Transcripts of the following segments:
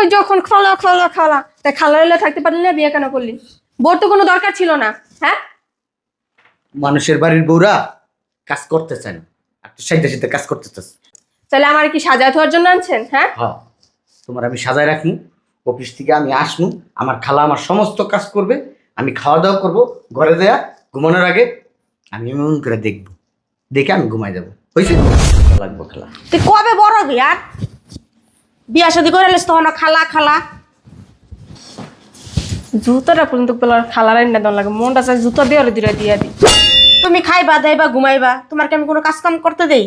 ওই যখন খালা খালা খালা। তাই খালা হলে থাকতে পারলি না বিয়ে কেন করলি? বোর তো কোনো দরকার ছিল না হ্যাঁ? মানুষের বাড়ির বউরা কাজ করতে চায় না। আর তুই সাইডে সাইডে কাজ করতে চাস। তাহলে আমার কি সাজায় থাকার জন্য আনছেন হ্যাঁ? হ্যাঁ তোমার আমি সাজায় রাখি অফিস থেকে আমি আসব আমার খালা আমার সমস্ত কাজ করবে আমি খাওয়া দাওয়া করব ঘরে দেয়া ঘুমানোর আগে আমি এমন করে দেখব। দেখে আমি ঘুমাই যাব। হয়েছে লাগবো খালা। তুই কবে বড় হবি আর? বিয়া শাদি করে এলিস তখন খালা খালা। জুতোটা পর্যন্ত পেলার খালার না দেওয়া লাগে মনটা চাই জুতো দিয়ে ওরে দিয়ে দিয়ে তুমি খাইবা দেইবা ঘুমাইবা। তোমার কি আমি কোনো কাজ কাম করতে দেই?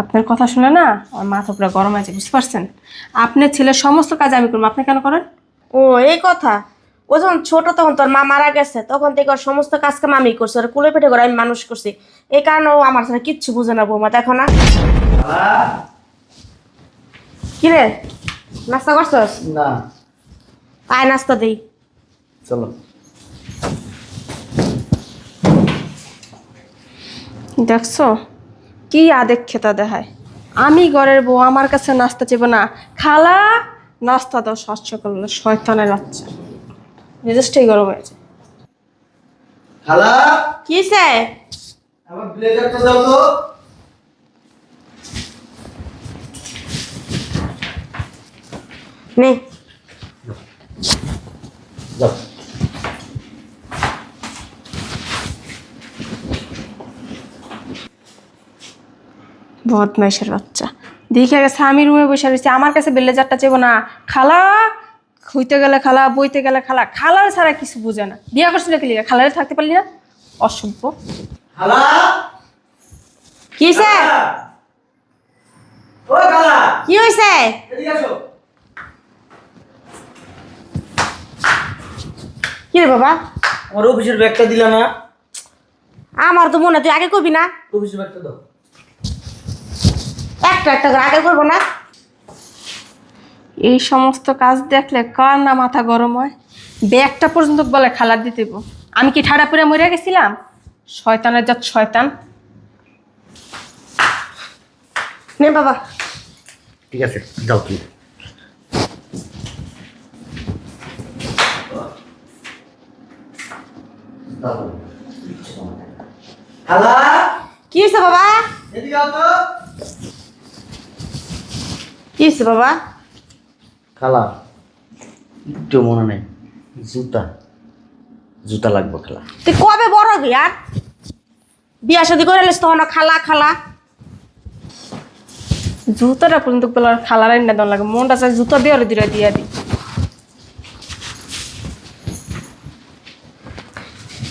আপনার কথা শুনে না আমার মাথা পুরো গরম আছে বুঝতে পারছেন? আপনার ছেলের সমস্ত কাজ আমি করব আপনি কেন করেন? ও এই কথা? ও যখন ছোট তখন তোর মা মারা গেছে তখন থেকে ওর সমস্ত কাজ কাম আমি করছি ওর কুলে পেটে করে আমি মানুষ করছি। এই কারণে ও আমার সাথে কিচ্ছু বুঝে না বৌমা দেখো না। কি রে? নাস্তা করছস? না। আয় নাস্তা দেই। চলো। দেখছ? কি আদেক খেতা দেখায়। আমি ঘরের বউ আমার কাছে নাস্তা চেব না। খালা নাস্তা দাও স্বচ্ছ করল শয়তানের বাচ্চা। মেজাজটাই গরম হয়েছে খালা? কি সে আমার ব্লেজারটা দাও তো। নে। বদমাইশের বাচ্চা। দেখে গেছে আমি রুমে বসে রয়েছি আমার কাছে বেলেজারটা চেব না। খালা হইতে গেলে খালা বইতে গেলে খালা খালার ছাড়া কিছু বুঝে না। বিয়া করছিল কি লিগা? খালারে থাকতে পারলি না? অসভ্য। খালা? কি সে ও খালা। কি হয়েছে এদিকে আসো কি রে বাবা? আমার অফিসের ব্যাগটা দিলা না। আমার তো মনে হয় তুই আগে করবি না। অফিসের ব্যাগটা দাও। একটা একটা করে আগে করব না। এই সমস্ত কাজ দেখলে কার না মাথা গরম হয়? ব্যাগটা পর্যন্ত বলে খালার দিতে আমি কি ঠাড়া পরে মরে গেছিলাম? শয়তানের জাত শয়তান। নে বাবা। ঠিক আছে যাও তুমি। খালা? কি হয়েছে বাবা? কি হয়েছে বাবা? খালা একটু মনে নেই জুতা। জুতা লাগবে খালা। তুই কবে বড় হবি আর? বিয়া শাদি করে এলিস তখন খালা খালা। জুতোটা পর্যন্ত পেলার খালার না দেওয়া লাগে। মনটা চাই জুতো দিয়ে দিয়ে দিয়ে দিই।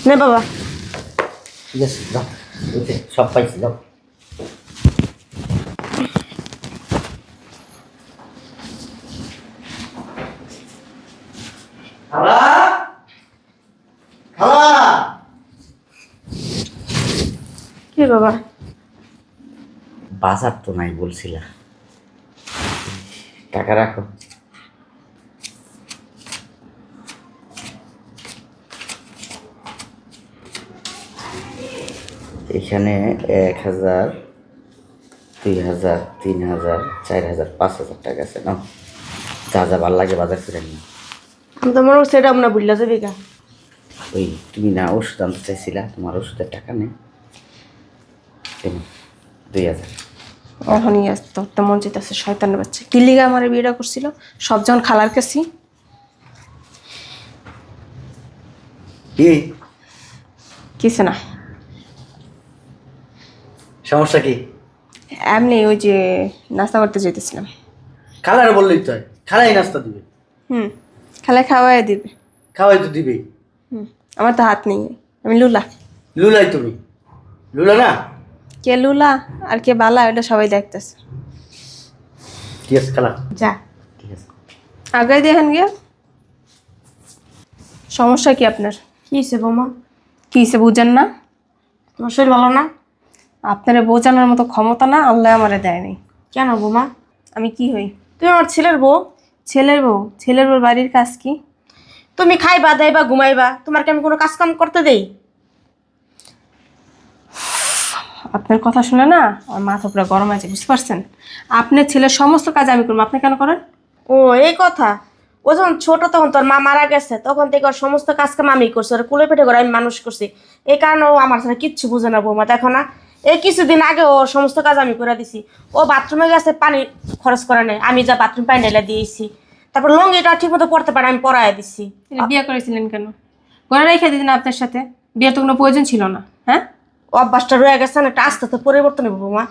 নে বাবা। ঠিক আছে যাও সব পাইছি যাও কি বাবা? বাজার তো নাই বলছিলা। টাকা রাখো। এখানে এক হাজার দুই হাজার তিন হাজার চার হাজার পাঁচ হাজার টাকা আছে না যা যা ভালো লাগে বাজার করে নিও। আমি তো করছি এটা আমরা বুঝলা যাবি গা। ওই তুমি না ওষুধ আনতে চাইছিলা তোমার ওষুধের টাকা নেই। দুই হাজার। এখনই আসতে তো মন চেতেছে শয়তানের বাচ্চা। কি লিগা আমার বিয়েটা করছিল? সব যখন খালার কাছি। কি? কিছু না। সমস্যা কি? এমনি ওই যে নাস্তা করতে যেতেছিলাম খালার বললেই তো হয় খালাই নাস্তা দিবে। হুম খালা খাওয়াই দিবে। খাওয়াই তো দিবে। হুম আমার তো হাত নেই আমি লুলা। লুলাই তুমি? লুলা না? কে লুলা আর কে বালা এটা সবাই দেখতেছে। ঠিক আছে খালা। যা। ঠিক আছে। আগে দেখেন গিয়া সমস্যা কি আপনার? কি হয়েছে বৌমা? কি হিসে বুঝেন না। তোমার শরীর ভালো না? আপনারা বোঝানোর মতো ক্ষমতা না আল্লাহ আমারে দেয়নি। কেন বৌমা আমি কি হই? তুমি আমার ছেলের বউ? ছেলের বউ? ছেলের বউ বাড়ির কাজ কি? তুমি খাইবা দেইবা ঘুমাইবা তোমার কি আমি কোনো কাজ কাম করতে দেই? আপনার কথা শুনে না আমার মাথা পুরো গরম আছে বুঝতে পারছেন? আপনার ছেলের সমস্ত কাজ আমি করব আপনি কেন করেন? ও এই কথা? ও যখন ছোট তখন তোর মা মারা গেছে তখন থেকে ওর সমস্ত কাজ কাম আমি করছি ওর কুলে পেটে করে আমি মানুষ করছি। এই কারণে ও আমার সাথে কিচ্ছু বুঝে না বৌমা দেখো না। এই কিছুদিন আগে ও সমস্ত কাজ আমি করে দিছি। ও বাথরুমে গেছে পানি খরচ করে নেই। আমি যা বাথরুম পানি ঢেলে দিয়েছি। তারপর লঙ্গিটা ঠিক মতো পড়তে পারে আমি পড়াই দিছি। তাহলে বিয়ে করেছিলেন কেন? ঘরে রেখে দিতেন আপনার সাথে? বিয়ে তো কোনো প্রয়োজন ছিল না হ্যাঁ? অভ্যাসটা রয়ে গেছে না একটা আস্তে আস্তে পরিবর্তন হবে বৌমা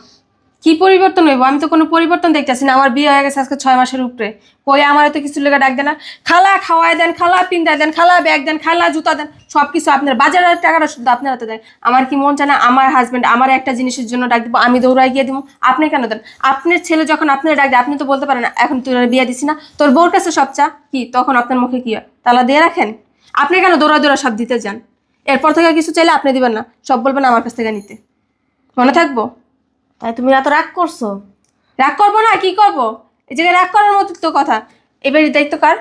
কি পরিবর্তন হইব? আমি তো কোনো পরিবর্তন দেখতেছি না। আমার বিয়ে হয়ে গেছে আজকে ছয় মাসের উপরে। কই আমার তো কিছু লেগে ডাক দেন না। খালা খাওয়াই দেন, খালা পিন্ডা দেন, খালা ব্যাগ দেন, খালা জুতা দেন সব কিছু আপনার বাজারের টাকাটা শুধু আপনার হাতে দেন। আমার কি মন চায় না আমার হাজব্যান্ড আমার একটা জিনিসের জন্য ডাক দিব, আমি দৌড়াই গিয়ে দিব আপনি কেন দেন? আপনার ছেলে যখন আপনার ডাক দেয়, আপনি তো বলতে পারেন এখন তুই বিয়ে দিছি না? তোর বউর কাছে সব চা? কি? তখন আপনার মুখে কি হয়? তালা দিয়ে রাখেন? আপনি কেন দৌড়া দৌড়া সব দিতে যান? এরপর থেকে কিছু চাইলে আপনি দিবেন না। সব বলবেন আমার কাছ থেকে নিতে। মনে থাকব? তাই তুমি এত রাগ করছ? রাগ করব না, কি করব? এই জায়গায় রাগ করার মতো তো কথা। এবারের দায়িত্ব কার?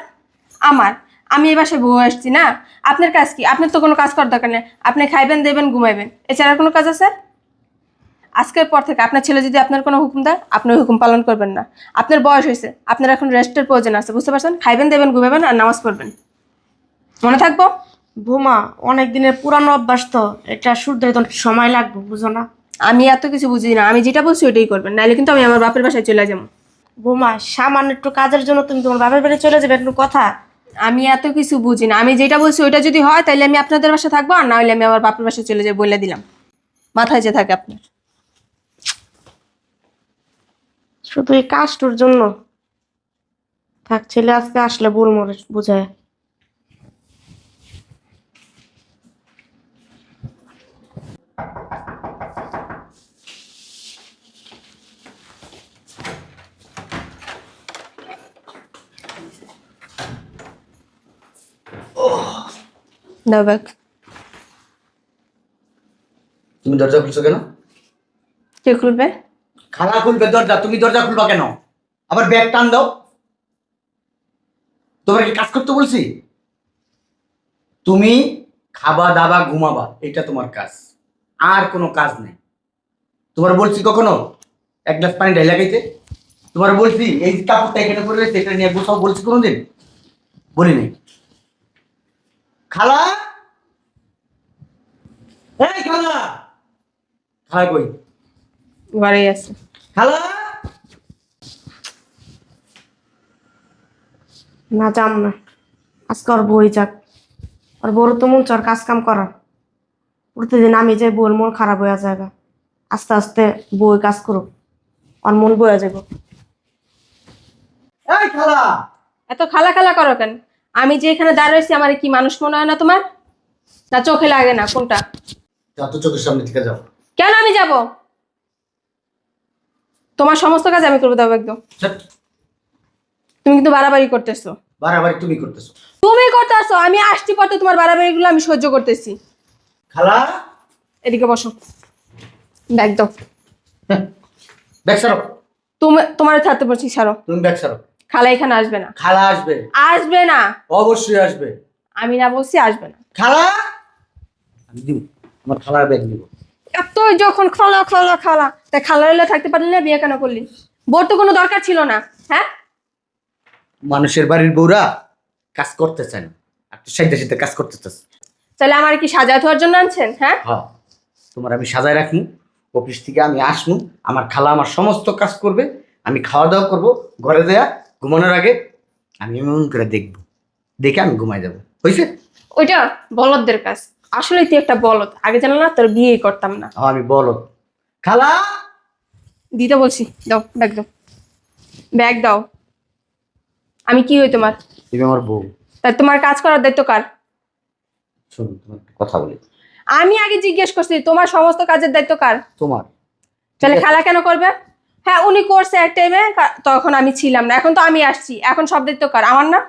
আমার। আমি এই বাসায় বউ আসছি না। আপনার কাজ কি? আপনার তো কোনো কাজ করার দরকার নেই। আপনি খাইবেন, দেবেন, ঘুমাইবেন। এছাড়া কোনো কাজ আছে? আজকের পর থেকে আপনার ছেলে যদি আপনার কোনো হুকুম দেয়, আপনি ওই হুকুম পালন করবেন না। আপনার বয়স হয়েছে। আপনার এখন রেস্টের প্রয়োজন আছে, বুঝতে পারছেন? খাইবেন, দেবেন ঘুমাবেন আর নামাজ পড়বেন। মনে থাকব? বৌমা অনেক দিনের পুরানো অভ্যাস তো। এটা শুদ্ধ সময় লাগবে, বুঝো না। আমি এত কিছু বুঝি না। আমি যেটা বলছি ওটাই করবেন। নাহলে কিন্তু আমি আমার বাপের বাসায় চলে যাব। বৌমা সামান্য একটু কাজের জন্য তুমি তোমার বাপের বাড়ি চলে যাবে একটু কথা। আমি এত কিছু বুঝি না। আমি যেটা বলছি ওইটা যদি হয় তাহলে আমি আপনাদের বাসায় থাকব আর না হলে আমি আমার বাপের বাসায় চলে যাই বলে দিলাম। মাথায় যে থাকে আপনার। শুধু এই কাজটার জন্য। থাক ছেলে আজকে আসলে বল মরে বুঝায়। দাও ব্যাগ তুমি দরজা খুলছো কেন? কে খুলবে? খালা খুলবে দরজা তুমি দরজা খুলবা কেন? আবার ব্যাগ টান দাও। তোমার কি কাজ করতে বলছি? তুমি খাবা দাবা ঘুমাবা এটা তোমার কাজ। আর কোনো কাজ নেই। তোমার বলছি কখনো? এক গ্লাস পানি ঢাইলা খাইতে। তোমার বলছি এই কাপড়টা এখানে পরে রয়েছে এটা নিয়ে গোসাও বলছি কোনোদিন? বলি নাই। খালা? এই খালা! খালা কই? ঘরেই আছে। খালা? না যাম না। আজকে ওর বই যাক। আর বড় তো মন চর কাজ কাম করার। প্রতিদিন আমি যাই বউর মন খারাপ হয়ে যাবে আস্তে আস্তে বই কাজ করুক। আর মন বয়ে যাব এই খালা। এত খালা খালা করো কেন? আমি যে এখানে দাঁড়িয়েছি আমার কি মানুষ মনে হয় না তোমার? না চোখে লাগে না কোনটা? যত চোখের সামনে থেকে যাও। কেন আমি যাব? তোমার সমস্ত কাজ আমি করব দাও একদম। তুমি কিন্তু বাড়াবাড়ি করতেছো। বাড়াবাড়ি তুমি করতেছো। তুমি করতেছো আমি আসছি পথে তোমার বাড়াবাড়িগুলো আমি সহ্য করতেছি। খালা। এদিকে বসো। ব্যাগ দাও। হ্যাঁ, ব্যাগ সারো। তুমি তোমার থাকতে বলছি ছাড়ো তুমি ব্যাগ সারো। খালা এখানে আসবে না। খালা আসবে। আসবে না। অবশ্যই আসবে। আমি না বলছি আসবে না। খালা? আমি দিব। আমার খালার ব্যাগ দিব এত যখন খালা খালা খালা তা খালা হলে থাকতে পারলি না বিয়ে কেন করলি? বোর তো কোনো দরকার ছিল না হ্যাঁ? মানুষের বাড়ির বউরা কাজ করতে চায় না। আর তুই সাইডে সাইডে কাজ করতে চাস। তাহলে আমার কি সাজায় থাকার জন্য আনছেন হ্যাঁ? হ্যাঁ তোমার আমি সাজায় রাখব অফিস থেকে আমি আসব। আমার খালা আমার সমস্ত কাজ করবে। আমি খাওয়া দাওয়া করব। ঘরে দেয়া ঘুমানোর আগে আমি এমন করে দেখব। দেখে আমি ঘুমাই যাব। হয়েছে ওইটা বলদদের কাজ। আসলে তুই একটা বলদ। আগে জানো না তোর বিয়ে করতাম না। আমি বলদ। খালা! দিতে বলছি দাও ব্যাগ দাও। ব্যাগ দাও। আমি কি হই তোমার? তুমি আমার বউ। তাই তোমার কাজ করার দায়িত্ব কার? শোনো তোমার কথা বলি। আমি আগে জিজ্ঞেস করছি তোমার সমস্ত কাজের দায়িত্ব কার? তোমার। তাহলে খালা কেন করবে? হ্যাঁ উনি করছে এক টাইমে তখন আমি ছিলাম না। এখন তো আমি আসছি। এখন সব দায়িত্ব কার? আমার না?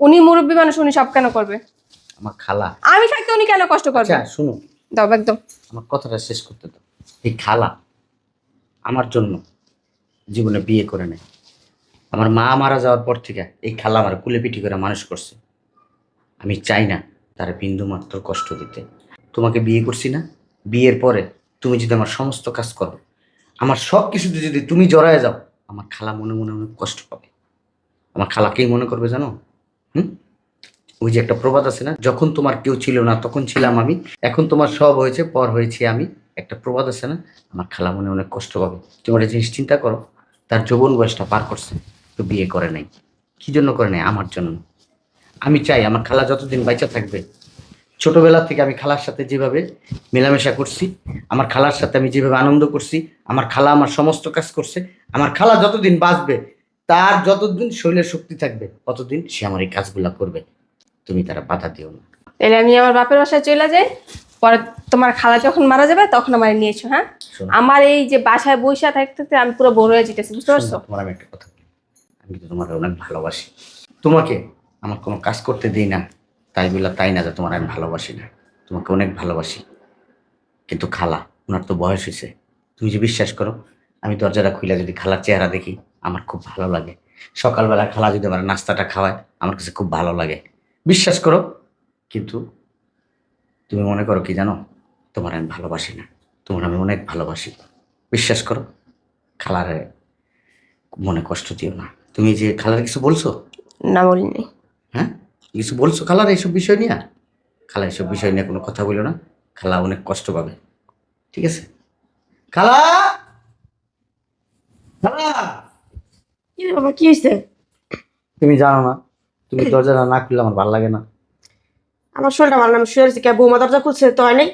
উনি মুরব্বী মানুষ উনি সব কেন করবে? আমার খালা। আমি থাকতে উনি কেন কষ্ট করবে? আচ্ছা শুনো দাও একদম। আমার কথাটা শেষ করতে দাও। এই খালা আমার জন্য জীবনে বিয়ে করে নেয়। আমার মা মারা যাওয়ার পর থেকে এই খালা আমার কুলে পিঠি করে মানুষ করছে। আমি চাই না তার বিন্দু মাত্র কষ্ট দিতে। তোমাকে বিয়ে করছি না? বিয়ের পরে তুমি যদি আমার সমস্ত কাজ করো আমার সব কিছুতে যদি তুমি জড়ায় যাও, আমার খালা মনে মনে অনেক কষ্ট পাবে। আমার খালাকেই মনে করবে জানো? হুম? ওই যে একটা প্রবাদ আছে না, যখন তোমার কেউ ছিল না, তখন ছিলাম আমি, এখন তোমার সব হয়েছে, পর হয়েছি আমি। একটা প্রবাদ আছে না, আমার খালা মনে অনেক কষ্ট পাবে। তোমার এই জিনিস চিন্তা করো, তার যৌবন বয়সটা পার করছে, তো বিয়ে করে নাই। কি জন্য করে নাই? আমার জন্য। আমি চাই, আমার খালা যতদিন বাইচা থাকবে ছোটবেলা থেকে আমি খালার সাথে যেভাবে মেলামেশা করছি আমার খালার সাথে আমি যেভাবে আনন্দ করছি আমার খালা আমার সমস্ত কাজ করছে আমার খালা যতদিন বাঁচবে তার যতদিন শরীরের শক্তি থাকবে ততদিন সে আমার এই কাজগুলা করবে। তুমি তারা বাধা দিও না। তাহলে আমি আমার বাপের বাসায় চলে যাই পরে তোমার খালা যখন মারা যাবে তখন আমার নিয়েছো হ্যাঁ? আমার এই যে বাসায় বৈশা থাকতে আমি পুরো বড় হয়ে যেতেছি বুঝতে পারছ? তোমার আমি একটা কথা। আমি কিন্তু তোমার অনেক ভালোবাসি। তোমাকে আমার কোনো কাজ করতে দিই না। তাই বলে তাই না যে তোমার আমি ভালোবাসি না? তোমাকে অনেক ভালোবাসি। কিন্তু খালা ওনার তো বয়স হয়েছে। তুমি যে বিশ্বাস করো আমি দরজাটা খুলে যদি খালার চেহারা দেখি আমার খুব ভালো লাগে। সকালবেলা খালা যদি আমার নাস্তাটা খাওয়ায় আমার কাছে খুব ভালো লাগে। বিশ্বাস করো কিন্তু তুমি মনে করো কি জানো? তোমার আমি ভালোবাসি না। তোমার আমি অনেক ভালোবাসি। বিশ্বাস করো খালারে মনে কষ্ট দিও না। তুমি যে খালার কিছু বলছো? না বলিনি। হ্যাঁ? কিছু বলছো? খালার এইসব বিষয় নিয়ে? খালা এইসব বিষয় নিয়ে কোনো কথা বলো না। খালা অনেক কষ্ট পাবে। ঠিক আছে? খালা! খালা! কি রে বাবা কি হয়েছে তুমি জানো না তুমি দরজাটা না খুললে আমার ভালো লাগে না। আমার শরীরটা ভালো না আমি শুয়ে কে বৌমা দরজা খুলছে? তো হয় নাই?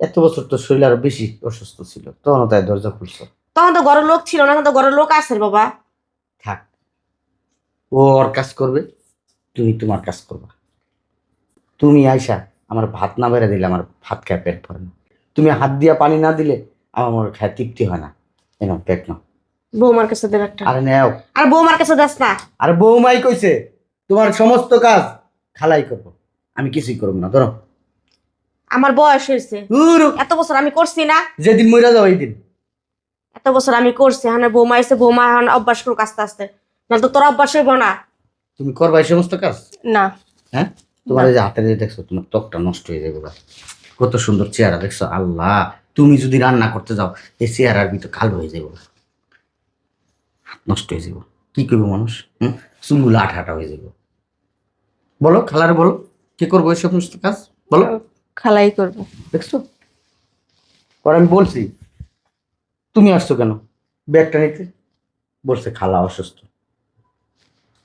এত বছর তো শরীর আরও বেশি অসুস্থ ছিল তখন তাই দরজা খুলছো। তখন তো ঘরের লোক ছিল না এখন তো ঘরের লোক আছে বাবা। থাক। ও ওর কাজ করবে। তুমি তোমার কাজ করবা। তুমি আইসা আমার ভাত না বেড়ে দিলে আমার ভাত খায় পেট ভরে না। তুমি হাত দিয়া পানি না দিলে আমার খায় তৃপ্তি হয় না। এনাও পেট নাও। বৌমার কাছে দেব একটা। আরে নেও। আর বৌমার কাছে দাস না। আরে বৌমাই কইছে তোমার সমস্ত কাজ খালাই করব। আমি কিছুই করব না ধরো। আমার বয়স হয়েছে। এত বছর আমি করছি না। যেদিন মরে যাও ওই দিন এত বছর আমি করছি হ্যাঁ বৌমা এসে বৌমা অভ্যাস করুক আস্তে আস্তে। নাহলে তো তোর অভ্যাস হইব না। তুমি করবা এই সমস্ত কাজ? না। হ্যাঁ? তোমার এই যে হাতে দিয়ে দেখছ তোমার ত্বকটা নষ্ট হয়ে যাবে। কত সুন্দর চেহারা দেখছ? আল্লাহ তুমি যদি রান্না করতে যাও এই চেহারার ভিতর কালো হয়ে যাবে হাত নষ্ট হয়ে যাব। কি করবে মানুষ? হুম? চুলগুলো আঠা আঠা হয়ে যাবে। বলো খালার বলো কি করব এই সমস্ত কাজ? বলো। খালাই করব। দেখছ? পরে আমি বলছি তুমি আসছো কেন? ব্যাগটা নিতে। বলছে খালা অসুস্থ।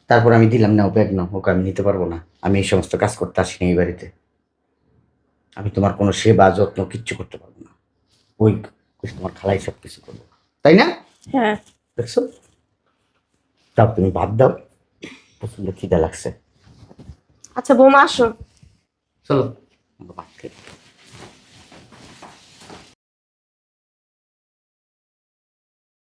তারপর আমি দিলাম না ও ব্যাগ না ওকে আমি নিতে পারব না। আমি এই সমস্ত কাজ করতে আসিনি এই বাড়িতে। আমি তোমার কোনো সেবা যত্ন কিচ্ছু করতে পারব না। ওই তোমার খালাই সব কিছু করব। তাই না? হ্যাঁ। দেখছ? তাও তুমি বাদ দাও। প্রচণ্ড খিদা লাগছে। আচ্ছা বৌমা আসো। চলো ভাত খাই